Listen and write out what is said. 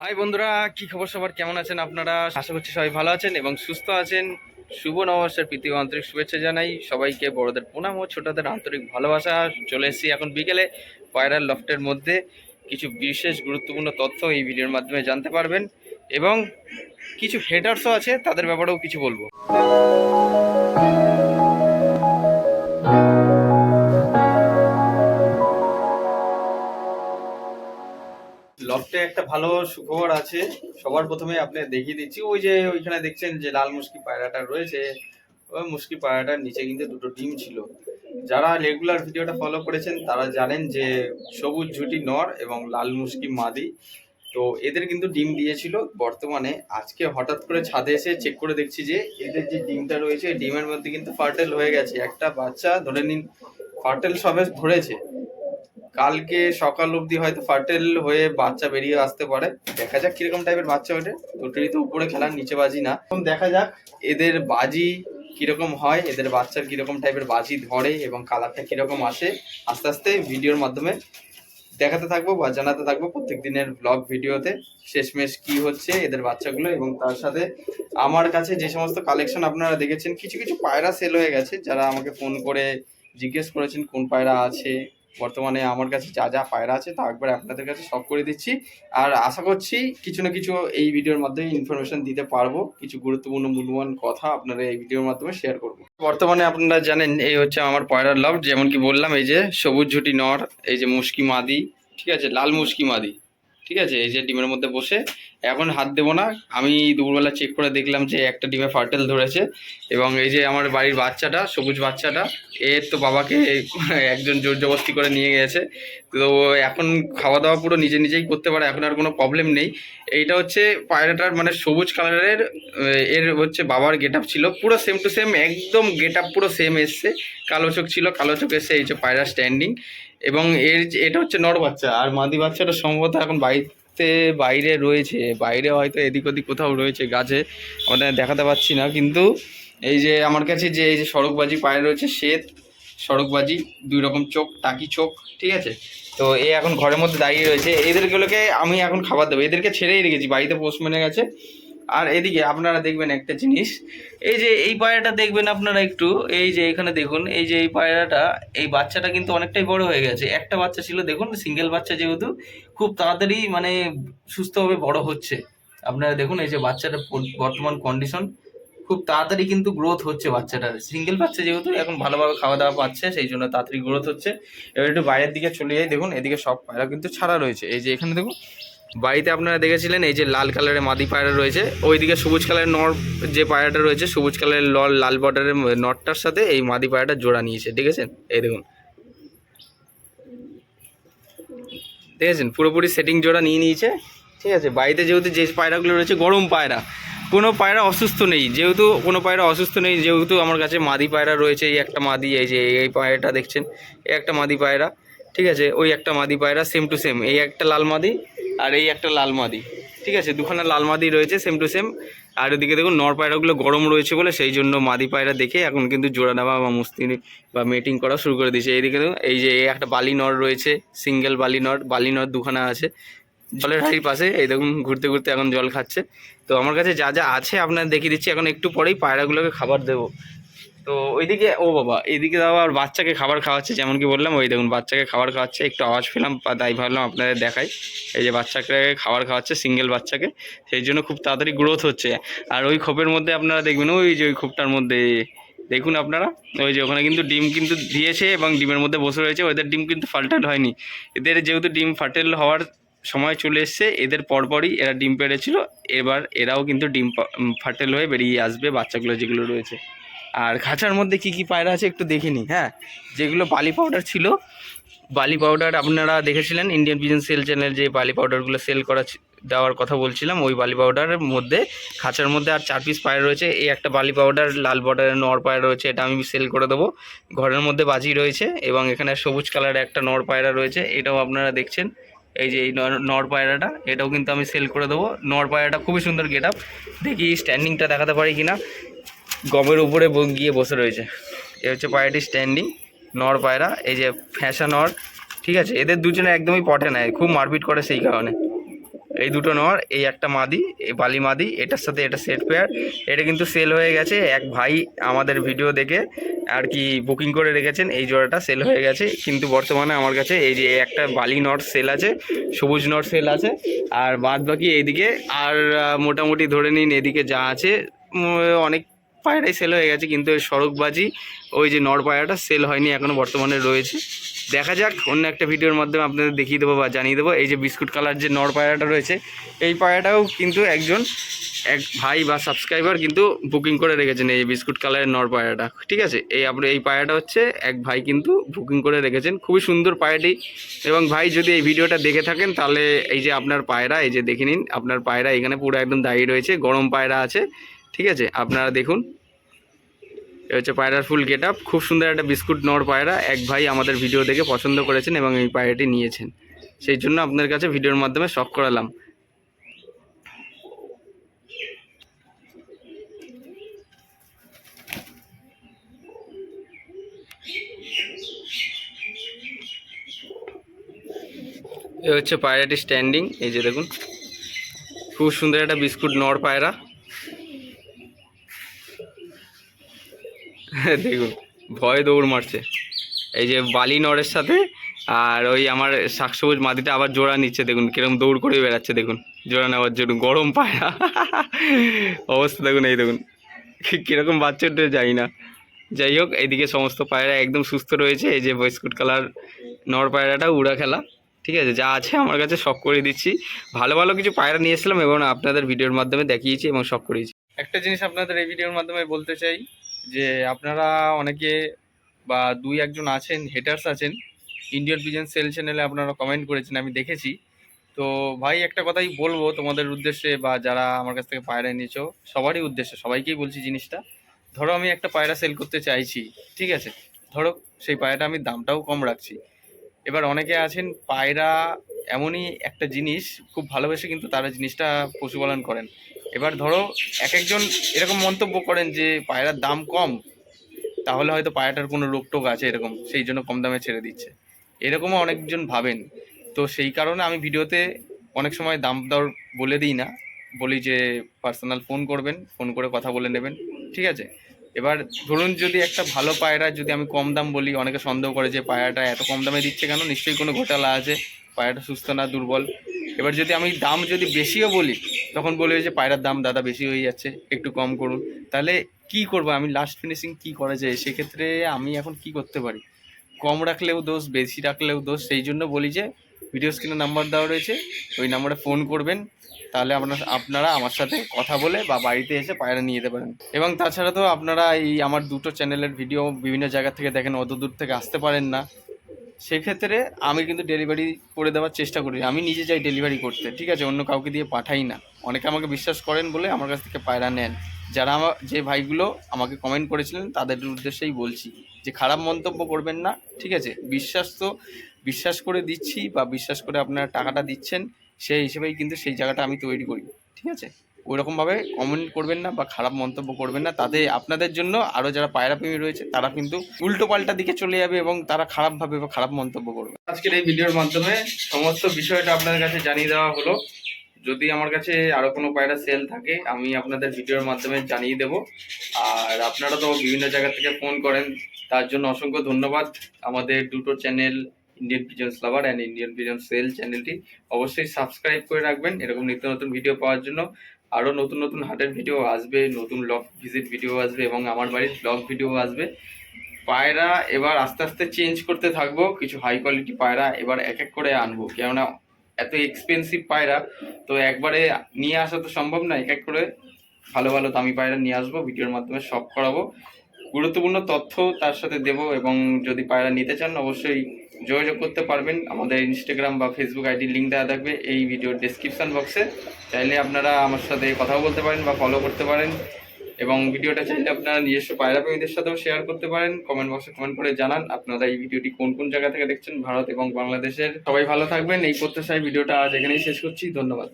High বন্ধুরা, কি খবর সবার? কেমন আছেন আপনারা? আশা করছি সবাই ভালো আছেন এবং সুস্থ আছেন। শুভ নববর্ষের ও আন্তরিক শুভেচ্ছা জানাই সবাইকে। বড়দের প্রণাম ও ছোটদের আন্তরিক ভালোবাসা। চলে এসেছি এখন বিকেলে পায়রার লফটের মধ্যে। কিছু বিশেষ গুরুত্বপূর্ণ তথ্য এই ভিডিওর মাধ্যমে জানতে পারবেন এবং কিছু হেডার্সও আছে, তাদের ব্যাপারেও কিছু বলব। লফটে একটা ভালো সুখবর আছে। সবার প্রথমে আপনি দেখিয়ে দিচ্ছি। ওই যে ওইখানে দেখছেন যে লাল মুশকি পায়রাটা রয়েছে। ওই মুসকি পায়রাটার নিচে কিন্তু দুটো ডিম ছিল। যারা রেগুলার ভিডিওটা ফলো করেছেন, তারা জানেন যে সবুজ ঝুটি নর এবং লাল মুসকি মাদি। তো এদের কিন্তু ডিম দিয়েছিল বর্তমানে। আজকে হঠাৎ করে ছাদে এসে চেক করে দেখছি যে এদের যে ডিমটা রয়েছে, ডিমের মধ্যে কিন্তু ফার্টেল হয়ে গেছে। একটা বাচ্চা ধরে নিন ফার্টেল সবে ধরেছে। কালকে সকাল অবধি হয়তো ফার্টেল হয়ে বাচ্চা বেরিয়ে আসতে পারে। দেখা যাক কীরকম টাইপের বাচ্চা ওঠে। দুটোরই তো উপরে খেলার নিচে বাজি না। দেখা যাক এদের বাজি কীরকম হয়, এদের বাচ্চার কীরকম টাইপের বাজি ধরে এবং কালারটা কীরকম আসে। আস্তে আস্তে ভিডিওর মাধ্যমে দেখাতে থাকব বা জানাতে থাকব প্রত্যেক দিনের ব্লগ ভিডিওতে শেষমেশ কি হচ্ছে এদের বাচ্চাগুলো এবং তার সাথে আমার কাছে যে সমস্ত কালেকশন আপনারা দেখেছেন, কিছু কিছু পায়রা সেল হয়ে গেছে। যারা আমাকে ফোন করে জিজ্ঞেস করেছেন, কোন পায়রা আছে বর্তমানে আমার কাছে যা যা পায়রা আছে তা একবার আপনাদের কাছে সব করে দিচ্ছি। আর আশা করছি কিছু না কিছু এই ভিডিওর মাধ্যমে ইনফরমেশন দিতে পারব। কিছু গুরুত্বপূর্ণ মূল্যবান কথা আপনারা এই ভিডিওর মাধ্যমে শেয়ার করব। বর্তমানে আপনারা জানেন, এই হচ্ছে আমার পয়রার লাভ যেমন কি বললাম, এই যে সবুজ ঝুটি নর, এই যে মুশকি মাদি, ঠিক আছে? লাল মুশকি মাদি। ঠিক আছে? এই যে ডিমের মধ্যে বসে এখন হাত দেবো না। আমি দুপুরবেলা চেক করে দেখলাম যে একটা ডিমে ফার্টেল ধরেছে এবং এই যে আমার বাড়ির বাচ্চাটা, সবুজ বাচ্চাটা এর তো বাবাকে একজন জোর জবস্তি করে নিয়ে গেছে। তো এখন খাওয়া দাওয়া পুরো নিজে নিজেই করতে পারে, এখন আর কোনো প্রবলেম নেই। এইটা হচ্ছে পায়রাটার মানে সবুজ কালারের এর হচ্ছে বাবার গেট আপ ছিল। পুরো সেম টু সেম একদম গেট আপ পুরো সেম এসছে। কালো চোখ ছিল, কালো চোখ এসছে, এই যে পায়রা স্ট্যান্ডিং এবং এর এটা হচ্ছে নর বাচ্চা, আর মাদি বাচ্চাটা সম্ভবত এখন বাড়িতে বাইরে রয়েছে, বাইরে হয়তো এদিক ওদিক কোথাও রয়েছে গাছে আমাদের দেখাতে পাচ্ছি না, কিন্তু এই যে আমার কাছে যে, এই যে সড়কবাজি পায়ে রয়েছে শ্বেত সড়কবাজি, দুই রকম চোখ, টাকি চোখ, ঠিক আছে? তো এ এখন ঘরের মধ্যে দাঁড়িয়ে রয়েছে। এদেরগুলোকে আমি এখন খাবার দেবো। এদেরকে ছেড়েই রেখেছি, বাড়িতে পোস্টম্যানে গেছে। আর এদিকে আপনারা দেখবেন একটা জিনিস। এই যে এই পায়রাটা দেখবেন আপনারা একটু, এই যে এখানে দেখুন, এই যে এই পায়রাটা, এই বাচ্চাটা কিন্তু অনেকটাই বড় হয়ে গেছে। একটা বাচ্চা ছিল, দেখুন সিঙ্গেল বাচ্চা যেহেতু, খুব তাড়াতাড়ি মানে সুস্থভাবে বড় হচ্ছে। আপনারা দেখুন, এই যে বাচ্চাটা বর্তমান কন্ডিশন খুব তাড়াতাড়ি কিন্তু গ্রোথ হচ্ছে বাচ্চাটার সিঙ্গেল বাচ্চা যেহেতু, এখন ভালোভাবে খাওয়া দাওয়া পাচ্ছে, সেই জন্য তাড়াতাড়ি গ্রোথ হচ্ছে। এবার একটু বাইরের দিকে চলে যাই, দেখুন, এদিকে সব পায়রা কিন্তু ছাড়া রয়েছে। এই যে এখানে দেখুন বাড়িতে আপনারা দেখেছিলেন, এই যে লাল কালারের মাদি পায়রা রয়েছে। ওইদিকে সবুজ কালারের নর যে পায়রাটা রয়েছে, সবুজ কালারের লল, লাল বর্ডারের নটটার সাথে এই মাদি পায়রাটা জোড়া নিয়েছে, দেখেছেন? এই দেখুন। দেখেছেন? পুরোপুরি সেটিং জোড়া নিয়ে নিয়েছে। ঠিক আছে, বাড়িতে যেহেতু যে পায়রাগুলো রয়েছে, গরম পায়রা। কোনো পায়রা অসুস্থ নেই, যেহেতু, কোনো পায়রা অসুস্থ নেই, যেহেতু আমার কাছে মাদি পায়রা রয়েছে, এই একটা মাদি, এই যে এই পায়রাটা দেখছেন, এই একটা মাদি পায়রা। ঠিক আছে? ওই একটা মাদি পায়রা সেম টু সেম এই একটা লাল মাদি আর এই একটা লাল মাদি। ঠিক আছে? দুখানা লাল মাদি রয়েছে সেম টু সেম আর ওদিকে দেখুন, নর পায়রাগুলো গরম রয়েছে বলে সেই জন্য মাদি পায়রা দেখে এখন কিন্তু জোড়া নেওয়া বা মুস্তি বা মেটিং করা শুরু করে দিয়েছে। এইদিকে দেখুন, এই যে একটা বালি নর রয়েছে সিঙ্গেল বালি নর বালি নর দুখানা আছে। জলের হাড়ির পাশে, এই দেখুন, ঘুরতে ঘুরতে এখন জল খাচ্ছে। তো আমার কাছে যা যা আছে আপনার দেখিয়ে দিচ্ছি। এখন একটু পরেই পায়রাগুলোকে খাবার দেবো। তো ওইদিকে, ও বাবা এইদিকে আবার বাচ্চাকে খাবার খাওয়াচ্ছে, যেমন কি বললাম, ওই দেখুন, বাচ্চাকে খাবার খাওয়াচ্ছে, একটু আওয়াজ পেলাম তাই ভাবলাম আপনাদের দেখাই। এই যে বাচ্চাকে খাবার খাওয়াচ্ছে সিঙ্গেল বাচ্চাকে, সেই জন্য খুব তাড়াতাড়ি গ্রোথ হচ্ছে। আর ওই খোপের মধ্যে আপনারা দেখবেন, ওই যে ওই খোপটার মধ্যে, দেখুন আপনারা, ওই যে ওখানে কিন্তু ডিম কিন্তু দিয়েছে, এবং ডিমের মধ্যে বসে রয়েছে, ওদের ডিম কিন্তু ফাল্টাল হয়নি। এদের যেহেতু ডিম ফাটেল হওয়ার সময় চলে এসছে, এদের পরপরই এরা ডিম পেড়েছিল, এবার এরাও কিন্তু ডিম ফাটেল হয়ে বেরিয়ে আসবে বাচ্চাগুলো যেগুলো রয়েছে। আর খাঁচার মধ্যে কি কি পায়রা আছে একটু দেখে নিই হ্যাঁ যেগুলো বালি পাউডার ছিল, বালি পাউডার আপনারা দেখেছিলেন ইন্ডিয়ান বিজন সেল চ্যানেল যে বালি পাউডারগুলো সেল করা দেওয়ার কথা বলছিলাম, ওই বালি পাউডারের মধ্যে, খাঁচার মধ্যে আর চার পিস পায়রা রয়েছে, এই একটা বালি পাউডার লাল বর্ডারের নর পায়রা রয়েছে, এটা আমি সেল করে দেবো। ঘরের মধ্যে বাজি রয়েছে এবং এখানে সবুজ কালারের একটা নর পায়রা রয়েছে, এটাও আপনারা দেখছেন, এই যে এই নর পায়রাটা, এটাও কিন্তু আমি সেল করে দেবো। নর পায়রাটা খুবই সুন্দর গেট আপ দেখি স্ট্যান্ডিংটা দেখাতে পারি কিনা। গমের উপরে গিয়ে বসে রয়েছে। এ হচ্ছে পায়রাটি স্ট্যান্ডিং নর পায়রা, এই যে ফ্যাশা নর, ঠিক আছে? এদের দুজনে একদমই পটে নেয় খুব মারপিট করে সেই কারণে। এই দুটো নর, এই একটা মাদি, এই বালি মাদি, এটার সাথে এটা সেট পেয়ার এটা কিন্তু সেল হয়ে গেছে। এক ভাই আমাদের ভিডিও দেখে আর কি বুকিং করে রেখেছেন, এই জোড়াটা সেল হয়ে গেছে। কিন্তু বর্তমানে আমার কাছে এই যে একটা বালি নট সেল আছে, সবুজ নট সেল আছে, আর বাদ বাকি এইদিকে, আর মোটামুটি ধরে নিন এদিকে যা আছে অনেক পায়রাই সেল হয়ে গেছে, কিন্তু ওই সড়কবাজি, ওই যে নর পায়রাটা সেল হয়নি এখনও বর্তমানে রয়েছে। দেখা যাক, অন্য একটা ভিডিওর মাধ্যমে আপনাদের দেখিয়ে দেবো বা জানিয়ে দেবো। এই যে বিস্কুট কালার যে নর পায়রাটা রয়েছে, এই পায়রাটাও কিন্তু একজন, এক ভাই বা সাবস্ক্রাইবার কিন্তু বুকিং করে রেখেছেন এই বিস্কুট কালারের নর পায়রাটা। ঠিক আছে? এই আপনি, এই পায়রাটা হচ্ছে এক ভাই কিন্তু বুকিং করে রেখেছেন। খুবই সুন্দর পায়রাটি। এবং ভাই যদি এই ভিডিওটা দেখে থাকেন, তাহলে এই যে আপনার পায়রা, এই যে দেখে নিন, আপনার পায়রা এখানে পুরো একদম দাঁড়িয়ে রয়েছে। গরম পায়রা আছে। ঠিক আছে? আপনারা দেখুন। এ হচ্ছে পায়রার ফুল গেট খুব সুন্দর একটা বিস্কুট নর পায়রা। এক ভাই আমাদের ভিডিও দেখে পছন্দ করেছেন এবং এই পায়রাটি নিয়েছেন। সেই জন্য আপনার কাছে ভিডিওর মাধ্যমে শখ করালাম। এ হচ্ছে পায়রাটি স্ট্যান্ডিং। এই যে দেখুন। খুব সুন্দর একটা বিস্কুট নর পায়রা। দেখুন, ভয়ে দৌড় মারছে। এই যে বালি নরের সাথে আর ওই আমার শাকসবুজ মাটিটা আবার জোড়া নিচ্ছে, দেখুন কীরকম দৌড় করে বেড়াচ্ছে, দেখুন। জোড়া নেওয়ার জন্য গরম পায়রা অবস্থা দেখুন, এই দেখুন। কীরকম বাচ্চা উঠে যাই না। যাই হোক, এইদিকে সমস্ত পায়রা একদম সুস্থ রয়েছে। এই যে বিস্কুট কালার নর পায়রাটা, উড়া খেলা। ঠিক আছে, যা আছে আমার কাছে শখ করে দিচ্ছি। ভালো ভালো কিছু পায়রা নিয়ে এসেছিলাম এবং আপনাদের ভিডিওর মাধ্যমে দেখিয়েছি এবং শখ করিয়েছি একটা জিনিস আপনাদের এই ভিডিওর মাধ্যমে বলতে চাই যে আপনারা অনেকে বা দুই একজন আছেন হেটার্স আছেন ইন্ডিয়ান পিজন সেল চ্যানেলে আপনারা কমেন্ট করেছেন, আমি দেখেছি। তো ভাই, একটা কথাই বলব তোমাদের উদ্দেশ্যে বা যারা আমার কাছ থেকে পায়রা নিয়েছো সবারই উদ্দেশ্যে, সবাইকেই বলছি জিনিসটা। ধরো আমি একটা পায়রা সেল করতে চাইছি, ঠিক আছে? ধরো সেই পায়রাটা আমি দামটাও কম রাখছি। এবার অনেকে আছেন পায়রা এমনই একটা জিনিস খুব ভালোবেসে কিন্তু তারা জিনিসটা পশুপালন করেন। এবার ধরো এক একজন এরকম মন্তব্য করেন যে পায়রার দাম কম, তাহলে হয়তো পায়রাটার কোনো রোগ টোক আছে এরকম, সেই জন্য কম দামে ছেড়ে দিচ্ছে। এরকমও অনেকজন ভাবেন। তো সেই কারণে আমি ভিডিওতে অনেক সময় দাম দর বলে দিই না, বলি যে পার্সোনাল ফোন করবেন, ফোন করে কথা বলে নেবেন, ঠিক আছে? এবার ধরুন যদি একটা ভালো পায়রা যদি আমি কম দাম বলি, অনেকে সন্দেহ করে যে পায়রাটা এত কম দামে দিচ্ছে কেন? নিশ্চয়ই কোনো ঘোটালা আছে, পায়রাটা সুস্থ না দুর্বল। এবার যদি আমি দাম যদি বেশিও বলি, তখন বলি যে পায়রার দাম দাদা বেশি হয়ে যাচ্ছে, একটু কম করুন। তাহলে কি করব? আমি লাস্ট ফিনিশিং কি করা যায়? সেক্ষেত্রে আমি এখন কি করতে পারি? কম রাখলেও দোষ, বেশি রাখলেও দোষ। সেই জন্য বলি যে ভিডিও স্ক্রিনে নাম্বার দেওয়া রয়েছে, ওই নাম্বারে ফোন করবেন। তাহলে আপনার, আপনারা আমার সাথে কথা বলে বা বাড়িতে এসে পায়রা নিয়ে যেতে পারেন। এবং তাছাড়া তো আপনারা এই আমার দুটো চ্যানেলের ভিডিও বিভিন্ন জায়গা থেকে দেখেন, অত দূর থেকে আসতে পারেন না। সেক্ষেত্রে আমি কিন্তু ডেলিভারি করে দেওয়ার চেষ্টা করি। আমি নিজে যাই ডেলিভারি করতে, ঠিক আছে? অন্য কাউকে দিয়ে পাঠাই না। অনেকে আমাকে বিশ্বাস করেন বলে আমার কাছ থেকে পায়রা নেন। যারা আমার, যে ভাইগুলো আমাকে কমেন্ট করেছিলেন, তাদের উদ্দেশ্যেই বলছি যে, খারাপ মন্তব্য করবেন না, ঠিক আছে? বিশ্বাস তো, বিশ্বাস করে দিচ্ছি বা বিশ্বাস করে আপনারা টাকাটা দিচ্ছেন। সেই হিসেবেই কিন্তু সেই জায়গাটা আমি তৈরি করি, ঠিক আছে? ওইরকমভাবে কমেন্ট করবেন না বা খারাপ মন্তব্য করবেন না, তাতে আপনাদের জন্য আরও যারা পায়রা প্রেমী রয়েছে, তারা কিন্তু উল্টো পাল্টা দিকে চলে যাবে এবং তারা খারাপভাবে বা খারাপ মন্তব্য করবে। আজকের এই ভিডিওর মাধ্যমে সমস্ত বিষয়টা আপনাদের কাছে জানিয়ে দেওয়া হলো। যদি আমার কাছে আরও কোনো পায়রা সেল থাকে, আমি আপনাদের ভিডিওর মাধ্যমে জানিয়ে দেব। আর আপনারা তো বিভিন্ন জায়গা থেকে ফোন করেন, তার জন্য অসংখ্য ধন্যবাদ। আমাদের দুটো channel Indian pigeons lover and Indian pigeon sell চ্যানেলটি অবশ্যই সাবস্ক্রাইব করে রাখবেন। এরকম নিত্য নতুন ভিডিও পাওয়ার জন্য আরও নতুন নতুন হাটের ভিডিও আসবে, নতুন লক ভিজিট ভিডিও আসবে এবং আমার বাড়ির ব্লগ ভিডিও আসবে। পায়রা এবার আস্তে আস্তে চেঞ্জ করতে থাকব, কিছু হাই কোয়ালিটি পায়রা এবার এক এক করে আনব। কেননা এত এক্সপেন্সিভ পায়রা, তো একবারে নিয়ে আসা তো সম্ভব না, এক এক করে ভালো ভালো দামি পায়রা নিয়ে আসব, ভিডিওর মাধ্যমে শখ করাবো। গুরুত্বপূর্ণ তথ্য তার সাথে দেব এবং যদি পায়রা নিতে চান, অবশ্যই যোগাযোগ করতে পারবেন। আমাদের ইনস্টাগ্রাম বা ফেসবুক আইডি লিঙ্ক দেওয়া থাকবে এই ভিডিওর ডেসক্রিপশন বক্সে চাইলে আপনারা আমার সাথে কথাও বলতে পারেন বা ফলো করতে পারেন। এবং ভিডিওটা চাইলে আপনারা নিজস্ব পায়রা প্রেমীদের সাথেও শেয়ার করতে পারেন। কমেন্ট বক্সে কমেন্ট করে জানান আপনারা এই ভিডিওটি কোন কোন জায়গা থেকে দেখছেন, ভারত এবং বাংলাদেশের। সবাই ভালো থাকবেন। এই প্রত্যাশায় ভিডিওটা আজ এখানেই শেষ করছি। ধন্যবাদ.